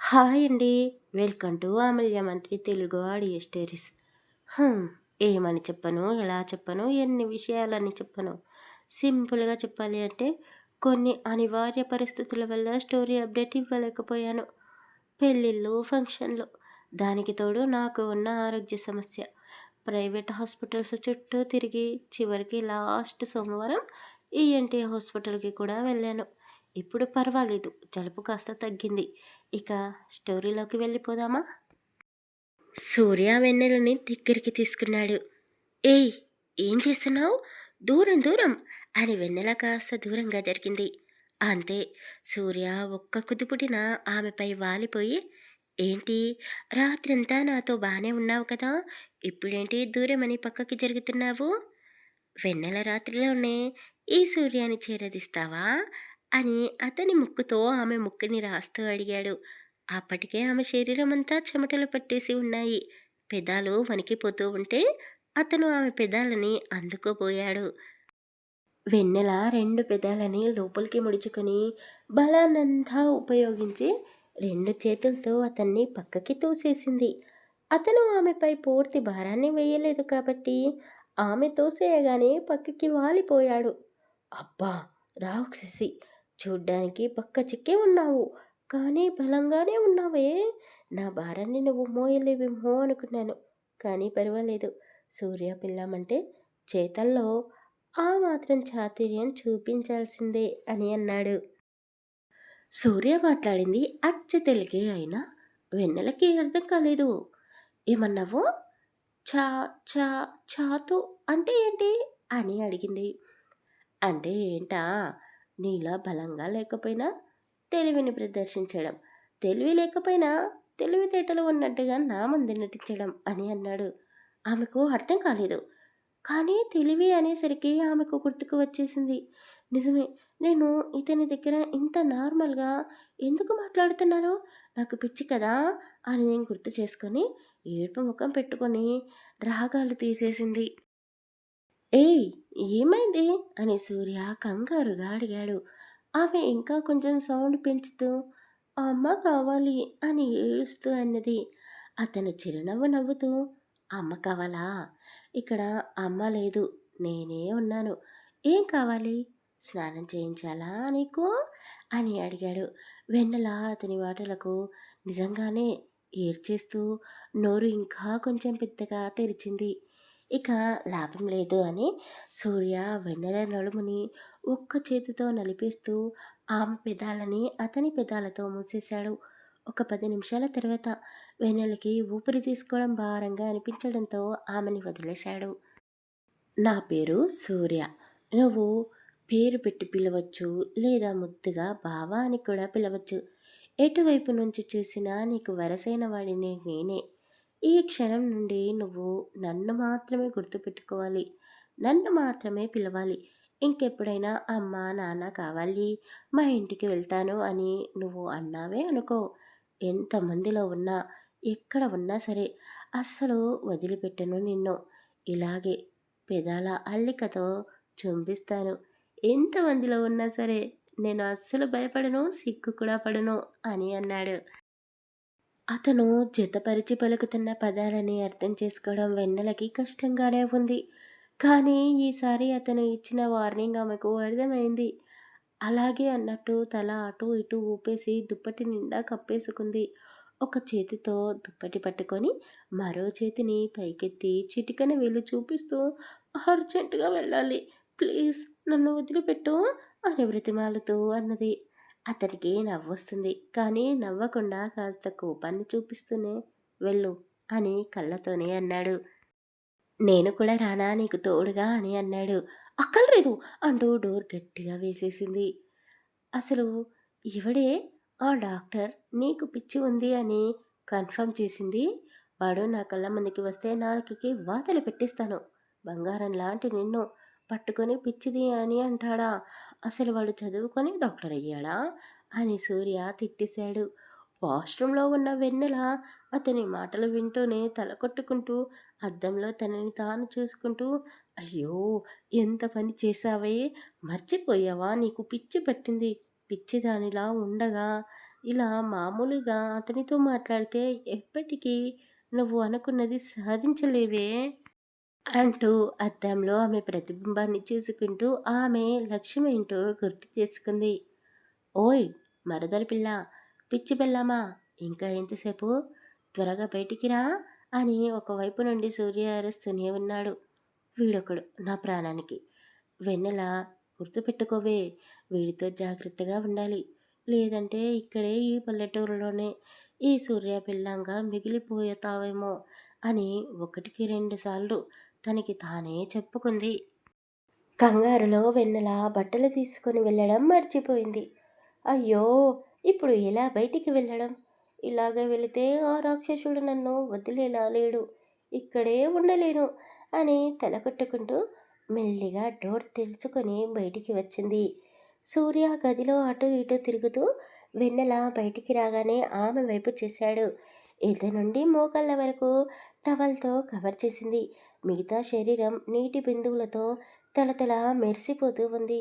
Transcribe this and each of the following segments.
Hi అండి. Welcome to అమల్య మంత్రి Telugu audio stories. ఏమని చెప్పను? ఎలా చెప్పను? ఎన్ని విషయాలని చెప్పను? సింపుల్గా చెప్పాలి అంటే కొన్ని అనివార్య పరిస్థితుల వల్ల స్టోరీ అప్డేట్ ఇవ్వలేకపోయాను. పెళ్ళిళ్ళు ఫంక్షన్లు దానికి తోడు నాకు ఉన్న ఆరోగ్య సమస్య. ప్రైవేట్ హాస్పిటల్స్ చుట్టూ తిరిగి చివరికి లాస్ట్ సోమవారం ఈఎన్టీ హాస్పిటల్కి కూడా వెళ్ళాను. ఇప్పుడు పర్వాలేదు. జలుబు కాస్త తగ్గింది. ఇక స్టోరీలోకి వెళ్ళిపోదామా? సూర్య వెన్నెలని దగ్గరికి తీసుకున్నాడు. ఏయ్ ఏం చేస్తున్నావు? దూరం దూరం అని వెన్నెల కాస్త దూరంగా జరిగింది. అంతే సూర్య ఒక్క కుదుపుటిన ఆమెపై వాలిపోయి ఏంటి? రాత్రంతా నాతో బాగానే ఉన్నావు కదా? ఇప్పుడేంటి దూరమని పక్కకి జరుగుతున్నావు? వెన్నెల రాత్రిలోనే ఈ సూర్యాన్ని చేరదిస్తావా? అని అతని ముక్కుతో ఆమె ముక్కుని రాస్తూ అడిగాడు. అప్పటికే ఆమె శరీరం అంతా చెమటలు పట్టేసి ఉన్నాయి. పెదాలు వణికిపోతూ ఉంటే అతను ఆమె పెదాలని అందుకోబోయాడు. వెన్నెల రెండు పెదాలని లోపలికి ముడుచుకొని బలానంతా ఉపయోగించి రెండు చేతులతో అతన్ని పక్కకి తోసేసింది. అతను ఆమెపై పూర్తి భారాన్ని వేయలేదు కాబట్టి ఆమె తోసేయగానే పక్కకి వాలిపోయాడు. అబ్బా! రాక్షసి! చూడ్డానికి పక్క చిక్కే ఉన్నావు. కానీ బలంగానే ఉన్నావే. నా భారాన్ని నువ్వు మోయలేవేమో అనుకున్నాను. కానీ పర్వాలేదు. సూర్య పిల్లమంటే చేతల్లో ఆ మాత్రం చాతుర్యం చూపించాల్సిందే అని అన్నాడు. సూర్య మాట్లాడింది అచ్చ తెలుగే అయినా వెన్నెలకి అర్థం కాలేదు. ఏమన్నావు? చా చా చాతు అంటే ఏంటి? అని అడిగింది. అంటే ఏంటా? నీలా బలంగా లేకపోయినా తెలివిని ప్రదర్శించడం తెలివి లేకపోయినా తెలివితేటలు ఉన్నట్టుగా నా మంది నటించడం అని అన్నాడు. ఆమెకు అర్థం కాలేదు. కానీ తెలివి అనేసరికి ఆమెకు గుర్తుకు వచ్చేసింది. నిజమే నేను ఇతని దగ్గర ఇంత నార్మల్గా ఎందుకు మాట్లాడుతున్నానో నాకు పిచ్చి కదా అని నేను గుర్తు చేసుకొని ఏడుపు ముఖం పెట్టుకొని రాగాలు తీసేసింది. ఏయ్ ఏమైంది? అని సూర్య కంగారుగా అడిగాడు. ఆమె ఇంకా కొంచెం సౌండ్ పెంచుతూ అమ్మ కావాలి అని ఏడుస్తూ అన్నది. అతను చిరునవ్వు నవ్వుతూ అమ్మ కావాలా? ఇక్కడ అమ్మ లేదు నేనే ఉన్నాను. ఏం కావాలి? స్నానం చేయించాలా నీకు? అని అడిగాడు. వెన్నెల అతని మాటలకు నిజంగానే ఏడ్చేస్తూ నోరు ఇంకా కొంచెం పెద్దగా తెరిచింది. ఇక లాభం లేదు అని సూర్య వెన్నెల నడుముని ఒక్క చేతితో నలిపేస్తూ ఆమె పెదాలని అతని పెదాలతో మూసేశాడు. ఒక పది నిమిషాల తర్వాత వెన్నెలకి ఊపిరి తీసుకోవడం భారంగా అనిపించడంతో ఆమెని వదిలేశాడు. నా పేరు సూర్య. నువ్వు పేరు పెట్టి పిలవచ్చు లేదా ముద్దుగా బావా అని కూడా పిలవచ్చు. ఎటువైపు నుంచి చూసినా నీకు వరసైన వాడిని నేనే. ఈ క్షణం నుండి నువ్వు నన్ను మాత్రమే గుర్తుపెట్టుకోవాలి. నన్ను మాత్రమే పిలవాలి. ఇంకెప్పుడైనా అమ్మ నాన్న కావాలి మా ఇంటికి వెళ్తాను అని నువ్వు అన్నావే అనుకో. ఎంతమందిలో ఉన్నా ఎక్కడ ఉన్నా సరే అస్సలు వదిలిపెట్టను నిన్ను. ఇలాగే పెదాల అల్లికతో చంపిస్తాను. ఎంతమందిలో ఉన్నా సరే నేను అస్సలు భయపడను సిగ్గు కూడా పడను అని అన్నాడు. అతను జతపరిచి పలుకుతున్న పదాలని అర్థం చేసుకోవడం వెన్నెలకి కష్టంగానే ఉంది. కానీ ఈసారి అతను ఇచ్చిన వార్నింగ్ ఆమెకు అర్థమైంది. అలాగే అన్నట్టు తల అటు ఇటు ఊపేసి దుప్పటి నిండా కప్పేసుకుంది. ఒక చేతితో దుప్పటి పట్టుకొని మరో చేతిని పైకెత్తి చిటికన వెళ్ళి చూపిస్తూ అర్జెంటుగా వెళ్ళాలి. ప్లీజ్ నన్ను వదిలిపెట్టు అని బ్రతిమాలుతూ అన్నది. అతనికి నవ్వొస్తుంది. కానీ నవ్వకుండా కాస్త కోపాన్ని చూపిస్తూనే వెళ్ళు అని కళ్ళతోనే అన్నాడు. నేను కూడా రానా నీకు తోడుగా అని అన్నాడు. అక్కలరేదు అంటూ డోర్ గట్టిగా వేసేసింది. అసలు ఇవిడే ఆ డాక్టర్? నీకు పిచ్చి ఉంది అని కన్ఫర్మ్ చేసింది? వాడు నా కళ్ళ ముందుకి వస్తే నాకి వాతలు పెట్టిస్తాను. బంగారం లాంటి నిన్ను పట్టుకొని పిచ్చిది అని అంటాడా? అసలు వాడు చదువుకొని డాక్టర్ అయ్యాడా? అని సూర్య తిట్టేశాడు. వాష్రూంలో ఉన్న వెన్నెల అతని మాటలు వింటూనే తల కొట్టుకుంటూ అద్దంలో తనని తాను చూసుకుంటూ అయ్యో ఎంత పని చేశావే? మర్చిపోయావా? నీకు పిచ్చి పట్టింది. పిచ్చిదానిలా ఉండగా ఇలా మామూలుగా అతనితో మాట్లాడితే ఎప్పటికీ నువ్వు అనుకున్నది సాధించలేవే? అంటూ అద్దంలో ఆమె ప్రతిబింబాన్ని చూసుకుంటూ ఆమె లక్ష్యమేంటో గుర్తు చేసుకుంది. ఓయ్ మరదల పిల్ల పిచ్చి పిల్లమా ఇంకా ఎంతసేపు? త్వరగా బయటికి రా అని ఒకవైపు నుండి సూర్య అరుస్తూనే ఉన్నాడు. వీడొకడు నా ప్రాణానికి. వెన్నెల గుర్తుపెట్టుకోవే వీడితో జాగ్రత్తగా ఉండాలి. లేదంటే ఇక్కడే ఈ పల్లెటూరులోనే ఈ సూర్య పిల్లంగా మిగిలిపోయేతావేమో అని ఒకటికి రెండు సార్లు తనకి తానే చెప్పుకుంది. కంగారులో వెన్నెల బట్టలు తీసుకొని వెళ్ళడం మర్చిపోయింది. అయ్యో ఇప్పుడు ఎలా బయటికి వెళ్ళడం? ఇలాగే వెళితే ఆ రాక్షసుడు నన్ను వదిలేలా లేడు. ఇక్కడే ఉండలేను అని తలకొట్టుకుంటూ మెల్లిగా డోర్ తెరుచుకొని బయటికి వచ్చింది. సూర్య గదిలో అటు ఇటు తిరుగుతూ వెన్నెల బయటికి రాగానే ఆమె వైపు చూశాడు. ఇద్దరి నుండి మోకాళ్ళ వరకు టవల్తో కవర్ చేసింది. మిగతా శరీరం నీటి బిందువులతో తలతల మెరిసిపోతూ ఉంది.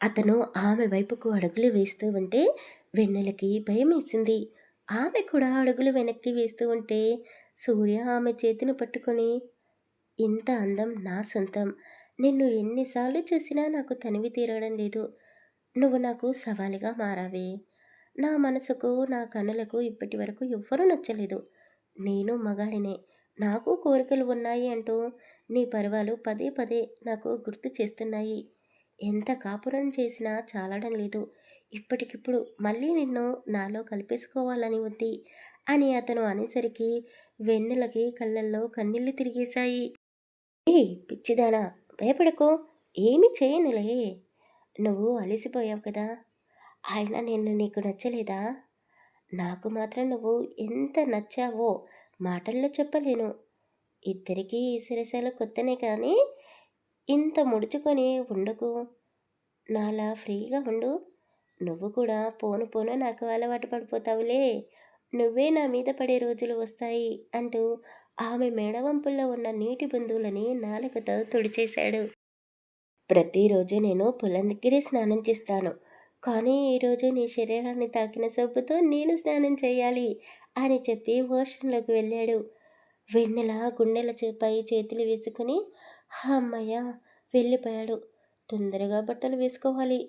అతను ఆమె వైపుకు అడుగులు వేస్తూ ఉంటే వెన్నెలకి భయం వేసింది. ఆమె కూడా అడుగులు వెనక్కి వేస్తూ ఉంటే సూర్య ఆమె చేతిని పట్టుకొని ఇంత అందం నా సొంతం. నిన్ను ఎన్నిసార్లు చూసినా నాకు తనివి తీరడం లేదు. నువ్వు నాకు సవాలుగా మారావే. నా మనసుకు నా కన్నులకు ఇప్పటి వరకు ఎవ్వరూ నచ్చలేదు. నేను మగాడినే. నాకు కోరికలు ఉన్నాయి అంటూ నీ పర్వాలు పదే పదే నాకు గుర్తు చేస్తున్నాయి. ఎంత కాపురం చేసినా చాలడం లేదు. ఇప్పటికిప్పుడు మళ్ళీ నిన్ను నాలో కలిపేసుకోవాలని ఉంది అని అతను అనేసరికి వెన్నెలకి కళ్ళల్లో కన్నీళ్ళు తిరిగేశాయి. ఏ పిచ్చిదానా! భయపడకో. ఏమి చేయనులే. నువ్వు అలసిపోయావు కదా. ఆయన నిన్ను నీకు నచ్చలేదా? నాకు మాత్రం నువ్వు ఎంత నచ్చావో మాటల్లో చెప్పలేను. ఇద్దరికీ ఈ సిరసాలు కొత్తనే కానీ ఇంత ముడుచుకొని ఉండకు. నాలా ఫ్రీగా ఉండు. నువ్వు కూడా పోను పోను నాకు అలవాటు పడిపోతావులే. నువ్వే నా మీద పడే రోజులు వస్తాయి అంటూ ఆమె మేడవంపుల్లో ఉన్న నీటి బిందువులని నాలుకతో తుడిచేశాడు. ప్రతిరోజు నేను పొలం దగ్గరే స్నానం చేస్తాను. కానీ ఈరోజు నీ శరీరాన్ని తాకిన సబ్బుతో నేను స్నానం చేయాలి అని చెప్పి ఓషన్లోకి వెళ్ళాడు. వెన్నెల గుండెల పై చేతులు వేసుకుని అమ్మయ్య వెళ్ళిపోయాడు. తొందరగా బట్టలు వేసుకోవాలి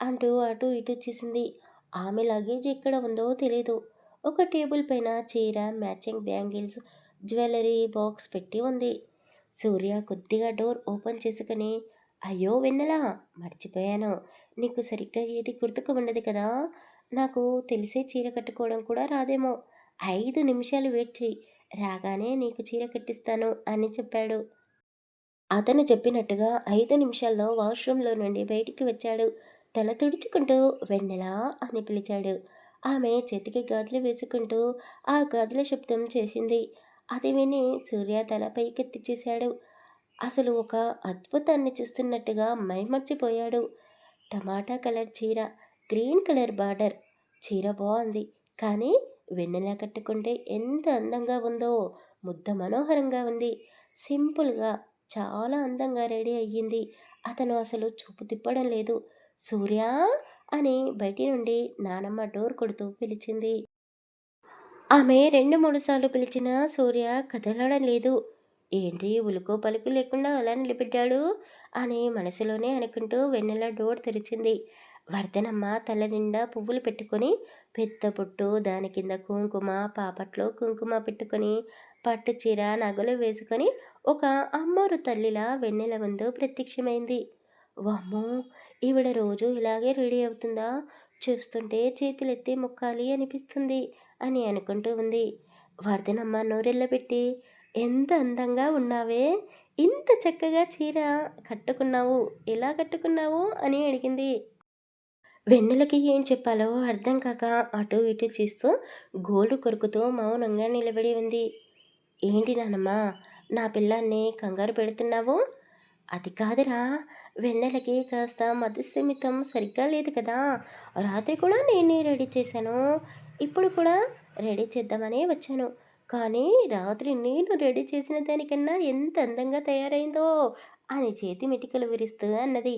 అంటూ అటు ఇటు చేసింది. ఆమె లగేజ్ ఎక్కడ ఉందో తెలియదు ఒక టేబుల్ పైన చీర మ్యాచింగ్ బ్యాంగిల్స్ జ్యువెలరీ బాక్స్ పెట్టి ఉంది. సూర్య కొద్దిగా డోర్ ఓపెన్ చేసుకుని అయ్యో వెన్నెలా మర్చిపోయాను. నీకు సరిగ్గా ఏది గుర్తుకు ఉండదు కదా? నాకు తెలిసే చీర కట్టుకోవడం కూడా రాదేమో. ఐదు నిమిషాలు వెయిట్ చేయి రాగానే నీకు చీర కట్టిస్తాను అని చెప్పాడు. అతను చెప్పినట్టుగా ఐదు నిమిషాల్లో వాష్రూమ్లో నుండి బయటికి వచ్చాడు. తల తుడుచుకుంటూ వెన్నెలా అని పిలిచాడు. ఆమె చేతికి గాజులు వేసుకుంటూ ఆ గాజుల శబ్దం చేసింది. అది విని సూర్య తల పైకెత్తి చూశాడు అసలు ఒక అద్భుతాన్ని చూస్తున్నట్టుగా మైమర్చిపోయాడు. టమాటా కలర్ చీర గ్రీన్ కలర్ బార్డర్. చీర బాగుంది కానీ వెన్నెలా కట్టుకుంటే ఎంత అందంగా ఉందో ముద్ద మనోహరంగా ఉంది. సింపుల్గా చాలా అందంగా రెడీ అయ్యింది. అతను అసలు చూపు తిప్పడం లేదు. సూర్య అని బయటి నుండి నానమ్మ డోర్ కొడుతూ పిలిచింది. ఆమె రెండు మూడు సార్లు పిలిచిన సూర్య కదలడం లేదు. ఏంటి ఉలుకో పలుకు లేకుండా అలా నిలబెట్టాడు అని మనసులోనే అనుకుంటూ వెన్నెల డోర్ తెరిచింది. వర్ధనమ్మ తల నిండా పువ్వులు పెట్టుకొని పెద్ద పుట్టు దాని కింద కుంకుమ పాపట్లో కుంకుమ పెట్టుకొని పట్టు చీర నగలు వేసుకొని ఒక అమ్మోరు తల్లిలా వెన్నెల ముందు ప్రత్యక్షమైంది. వామ్మో! ఈవిడ రోజు ఇలాగే రెడీ అవుతుందా? చూస్తుంటే చేతులెత్తి మొక్కాలి అనిపిస్తుంది అని అనుకుంటూ ఉంది. వర్ధనమ్మ నోరెళ్ళబెట్టి ఎంత అందంగా ఉన్నావే? ఇంత చక్కగా చీర కట్టుకున్నావు. ఎలా కట్టుకున్నావు? అని అడిగింది. వెన్నెలకి ఏం చెప్పాలో అర్థం కాక అటు ఇటు చేస్తూ గోలు కొరుకుతూ మౌనంగా నిలబడి ఉంది. ఏంటి నానమ్మా నా పిల్లాన్ని కంగారు పెడుతున్నావు? అది కాదురా. వెన్నెలకి కాస్త మధుస్థిమితం సరిగ్గా లేదు కదా. రాత్రి కూడా నేనే రెడీ చేశాను. ఇప్పుడు కూడా రెడీ చేద్దామని వచ్చాను. కానీ రాత్రి నేను రెడీ చేసిన దానికన్నా ఎంత అందంగా తయారైందో అని చేతి మెటికలు విరుస్తూ అన్నది.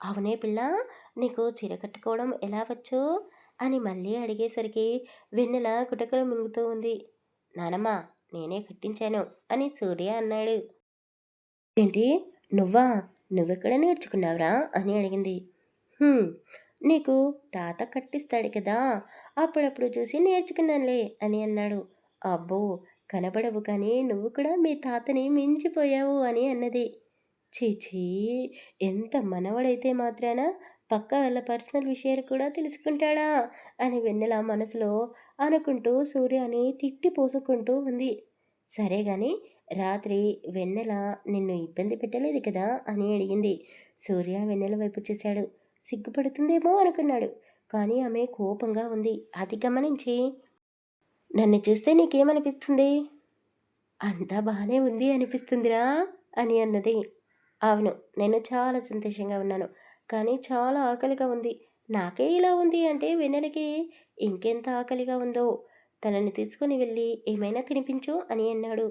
అవునే పిల్ల నీకు చీర కట్టుకోవడం ఎలా వచ్చు? అని మళ్ళీ అడిగేసరికి వెన్నెల కుటకలు మింగుతూ ఉంది. నానమ్మ నేనే కట్టించాను అని సూర్య అన్నాడు. ఏంటి? నువ్వా? నువ్వెక్కడ నేర్చుకున్నావురా? అని అడిగింది. నీకు తాత కట్టిస్తాడు కదా అప్పుడప్పుడు చూసి నేర్చుకున్నానులే అని అన్నాడు. అబ్బో! కనబడవు కానీ నువ్వు కూడా మీ తాతని మించిపోయావు అని అన్నది. చీచీ ఎంత మనవడైతే మాత్రాన పక్క వాళ్ళ పర్సనల్ విషయాలు కూడా తెలుసుకుంటాడా? అని వెన్నెల మనసులో అనుకుంటూ సూర్యని తిట్టి పోసుకుంటూ ఉంది. సరే గాని రాత్రి వెన్నెల నిన్ను ఇబ్బంది పెట్టలేదు కదా? అని అడిగింది. సూర్య వెన్నెల వైపు చూశాడు. సిగ్గుపడుతుందేమో అనుకున్నాడు. కానీ ఆమె కోపంగా ఉంది. అది గమనించి నన్ను చూస్తే నీకేమనిపిస్తుంది? అంతా బాగానే ఉంది అనిపిస్తుందిరా అని అన్నది. అవును నేను చాలా సంతోషంగా ఉన్నాను. కానీ చాలా ఆకలిగా ఉంది. నాకే ఇలా ఉంది అంటే వెన్నెలకి ఇంకెంత ఆకలిగా ఉందో. తనని తీసుకుని వెళ్ళి ఏమైనా తినిపించు అని అన్నాడు.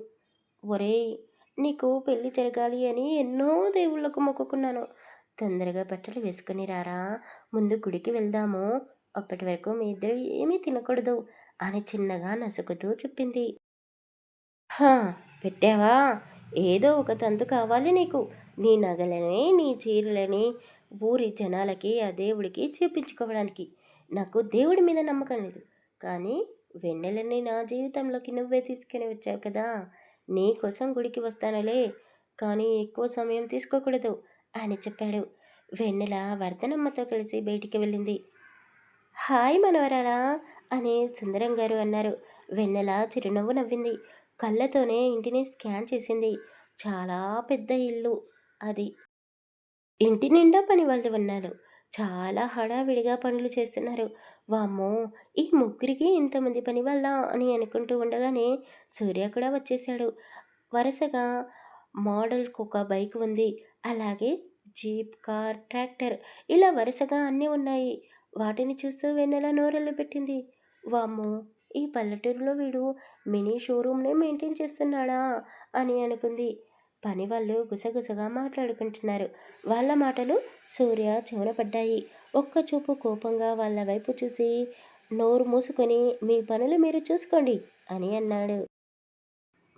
ఒరేయ్ నీకు పెళ్ళి జరగాలి అని ఎన్నో దేవుళ్ళకు మొక్కుకున్నాను. తొందరగా బట్టలు వేసుకుని రారా. ముందు గుడికి వెళ్దాము. అప్పటి వరకు మీ ఇద్దరు ఏమీ తినకూడదు. అని చిన్నగా నసుకుతూ చెప్పింది. హా పెట్టావా? ఏదో ఒక తంతు కావాలి నీకు. నీ నగలని నీ చీరలని ఊరి జనాలకి ఆ దేవుడికి చూపించుకోవడానికి. నాకు దేవుడి మీద నమ్మకం లేదు. కానీ వెన్నెలని నా జీవితంలోకి నువ్వే తీసుకుని వచ్చావు కదా. నీ కోసం గుడికి వస్తానులే. కానీ ఎక్కువ సమయం తీసుకోకూడదు అని చెప్పాడు. వెన్నెల వర్ధనమ్మతో కలిసి బయటికి వెళ్ళింది. హాయ్ మనవరాలా! అని సుందరం గారు అన్నారు. వెన్నెల చిరునవ్వు నవ్వింది. కళ్ళతోనే ఇంటిని స్కాన్ చేసింది. చాలా పెద్ద ఇల్లు అది. ఇంటి నిండా పని వాళ్ళు ఉన్నారు చాలా హడావిడిగా పనులు చేస్తున్నారు. వామ్మో ఈ ముగ్గురికి ఇంతమంది పని వల్ల అని అనుకుంటూ ఉండగానే సూర్య కూడా వచ్చేసాడు వరుసగా మోడల్కి ఒక బైక్ ఉంది. అలాగే జీప్ కార్ ట్రాక్టర్ ఇలా వరుసగా అన్నీ ఉన్నాయి. వాటిని చూస్తూ వెన్నెల నోరెళ్ళు పెట్టింది. వామ్మో ఈ పల్లెటూరులో వీడు మినీ షోరూమ్నే మెయింటైన్ చేస్తున్నాడా అని అనుకుంది. పని వాళ్ళు గుసగుసగా మాట్లాడుకుంటున్నారు. వాళ్ళ మాటలు సూర్య చెవునపడ్డాయి ఒక్క చూపు కోపంగా వాళ్ళ వైపు చూసి నోరు మూసుకొని మీ పనులు మీరు చూసుకోండి అని అన్నాడు.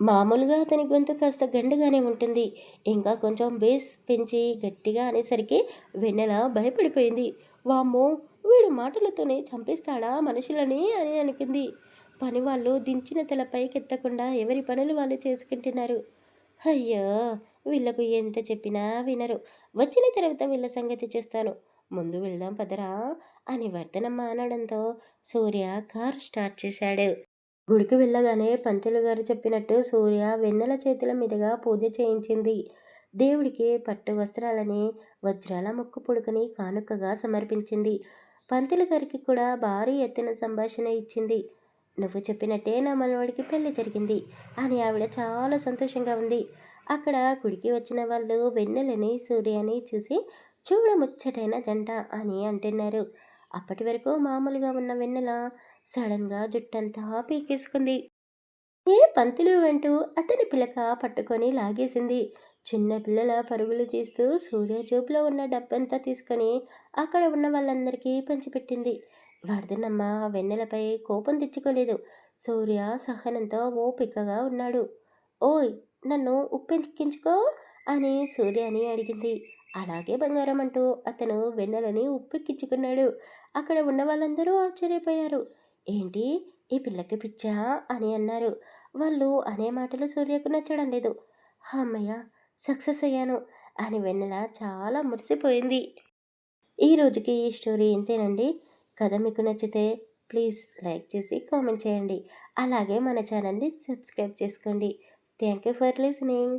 మామూలుగా అతని గొంతు కాస్త గండుగానే ఉంటుంది. ఇంకా కొంచెం బేస్ పెంచి గట్టిగా అనేసరికి వెన్నెల భయపడిపోయింది. వామ్మో వీడు మాటలతోనే చంపేస్తాడా మనుషులని అని అనుకుంది పని వాళ్ళు దించిన తల పైకెత్తకుండా ఎవరి పనులు వాళ్ళు చేసుకుంటున్నారు? అయ్యో వీళ్ళకు ఎంత చెప్పినా వినరు. వచ్చిన తర్వాత వీళ్ళ సంగతి చేస్తాను. ముందు వెళ్దాం పదరా అని వర్ధనమ్మ అనడంతో సూర్య కారు స్టార్ట్ చేశాడు. గుడికి వెళ్ళగానే పంతులు గారు చెప్పినట్టు సూర్య వెన్నెల చేతుల మీదుగా పూజ చేయించింది. దేవుడికి పట్టు వస్త్రాలని వజ్రాల ముక్కు పొడుకుని కానుకగా సమర్పించింది. పంతులు గారికి కూడా భారీ ఎత్తున సంభాషణ ఇచ్చింది. నువ్వు చెప్పినట్టే నా మనవాడికి పెళ్ళి జరిగింది అని ఆవిడ చాలా సంతోషంగా ఉంది. అక్కడ గుడికి వచ్చిన వాళ్ళు వెన్నెలని సూర్యని చూసి చూడముచ్చటైన జంట అని అంటున్నారు. అప్పటి వరకు మామూలుగా ఉన్న వెన్నెల సడన్గా జుట్టంతా పీకేసుకుంది. ఏ పంతులు అంటూ అతని పిలక పట్టుకొని లాగేసింది. చిన్న పిల్లల పరుగులు తీస్తూ సూర్య జోబులో ఉన్న డబ్బంతా తీసుకొని అక్కడ ఉన్న వాళ్ళందరికీ పంచిపెట్టింది. వర్ధనమ్మ వెన్నెలపై కోపం తెచ్చుకోలేదు. సూర్య సహనంతో ఓపికగా ఉన్నాడు. ఓయ్ నన్ను ఉప్పెక్కించుకో అని సూర్యని అడిగింది. అలాగే బంగారం అంటూ అతను వెన్నెలని ఉప్పెక్కించుకున్నాడు. అక్కడ ఉన్న వాళ్ళందరూ ఆశ్చర్యపోయారు. ఏంటి? ఈ పిల్లకి పిచ్చా? అని అన్నారు. వాళ్ళు అనే మాటలు సూర్యకు నచ్చడం లేదు. అమ్మయ్య సక్సెస్ అయ్యాను అని వెన్నెల చాలా మురిసిపోయింది. ఈ రోజుకి ఈ స్టోరీ ఇంతేనండి. కథ మీకు నచ్చితే ప్లీజ్ లైక్ చేసి కామెంట్ చేయండి. అలాగే మన ఛానల్ని సబ్స్క్రైబ్ చేసుకోండి. Thank you for listening.